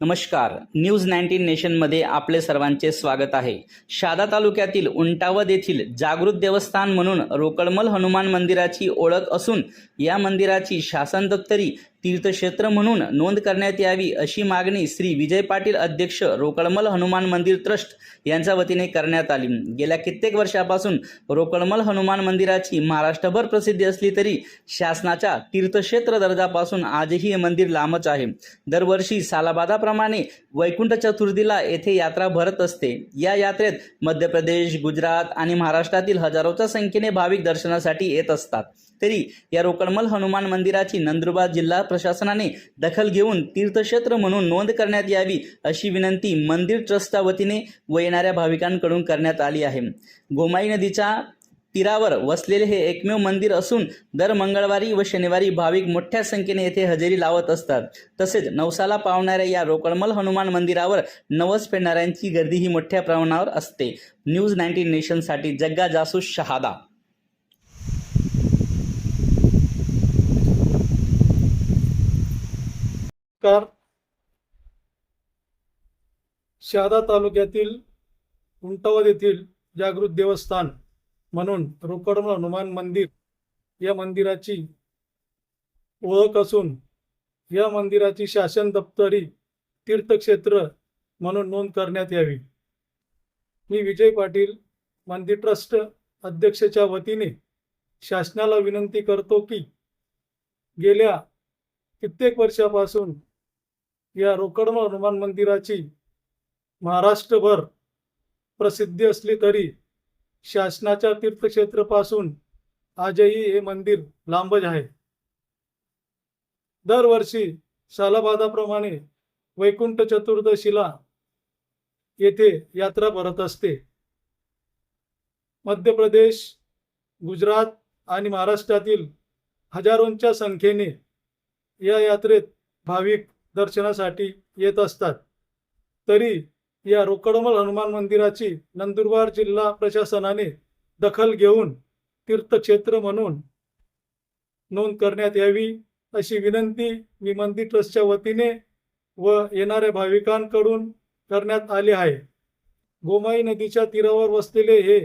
नमस्कार. News nineteen नेशनमध्ये आपले सर्वांचे स्वागत आहे. शादा तालुक्यातील उंटावद येथील जागृत देवस्थान म्हणून रोकडमल हनुमान मंदिराची ओळख असून या मंदिराची शासन दप्तरी तीर्थक्षेत्र म्हणून नोंद करण्यात यावी अशी मागणी श्री विजय पाटील अध्यक्ष रोकडमल हनुमान मंदिर ट्रस्ट यांच्या वतीने करण्यात आली. गेल्या कित्येक वर्षापासून रोकडमल हनुमान मंदिराची महाराष्ट्रभर प्रसिद्धी असली तरी शासनाच्या तीर्थक्षेत्र दर्जापासून आजही हे मंदिर लांबच आहे. दरवर्षी सालाबादाप्रमाणे वैकुंठ चतुर्थीला येथे यात्रा भरत असते. या यात्रेत मध्य प्रदेश गुजरात आणि महाराष्ट्रातील हजारोच्या संख्येने भाविक दर्शनासाठी येत असतात. तरी या रोकडमल हनुमान मंदिराची नंदुरबार जिल्हा प्रशासनाने दखल घेऊन तीर्थक्षेत्र म्हणून नोंद करण्यात यावी अशी विनंती मंदिर ट्रस्टच्या वतीने व येणाऱ्या भाविकांकडून करण्यात आली आहे. गोमाई नदीच्या तीरावर वसलेले हे एकमेव मंदिर असून दर मंगळवारी व शनिवारी भाविक मोठ्या संख्येने येथे हजेरी लावत असतात. तसेच नवसाला पावणाऱ्या या रोकडमल हनुमान मंदिरावर नवस फेडणाऱ्यांची गर्दीही मोठ्या प्रमाणावर असते. न्यूज नाईन्टीन नेशनसाठी जग्गा जासूस शहादा. कार. शहादा तालुक्यातील उंटावद येथील जागृत देवस्थान म्हणून रोकडम हनुमान मंदिर या मंदिराची ओळख असून या मंदिराची शासन दप्तरी तीर्थक्षेत्र म्हणून नोंद करण्यात यावी. मी विजय पाटील मंदिर ट्रस्ट अध्यक्षच्या वतीने शासनाला विनंती करतो की गेल्या कित्येक वर्षापासून या रोकडम हनुमान मंदिराची महाराष्ट्रभर प्रसिद्धी असली तरी शासनाच्या तीर्थक्षेत्रापासून आजही हे मंदिर लांबच आहे. दरवर्षी सालाबादाप्रमाणे वैकुंठ चतुर्दशीला येथे यात्रा भरत असते. मध्य प्रदेश गुजरात आणि महाराष्ट्रातील हजारोंच्या संख्येने या यात्रेत भाविक दर्शनासाठी येत असतात. तरी या रोकडमल हनुमान मंदिराची नंदुरबार जिल्हा प्रशासनाने दखल घेऊन तीर्थक्षेत्र म्हणून नोंद करण्यात यावी अशी विनंती मी मंदिर ट्रस्टच्या वतीने व येणाऱ्या भाविकांकडून करण्यात आली आहे. गोमाई नदीच्या तीरावर वसलेले हे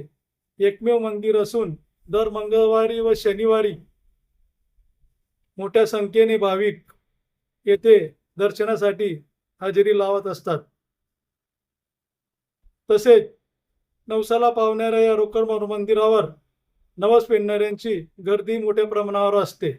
एकमेव मंदिर असून दर मंगळवारी व शनिवारी मोठ्या संख्येने भाविक येथे दर्शनासाठी हजेरी लावत असतात. तसेच नवसाला पावणाऱ्या या रोकड मंदिरावर नवस पेडणाऱ्यांची गर्दी मोठ्या प्रमाणावर असते.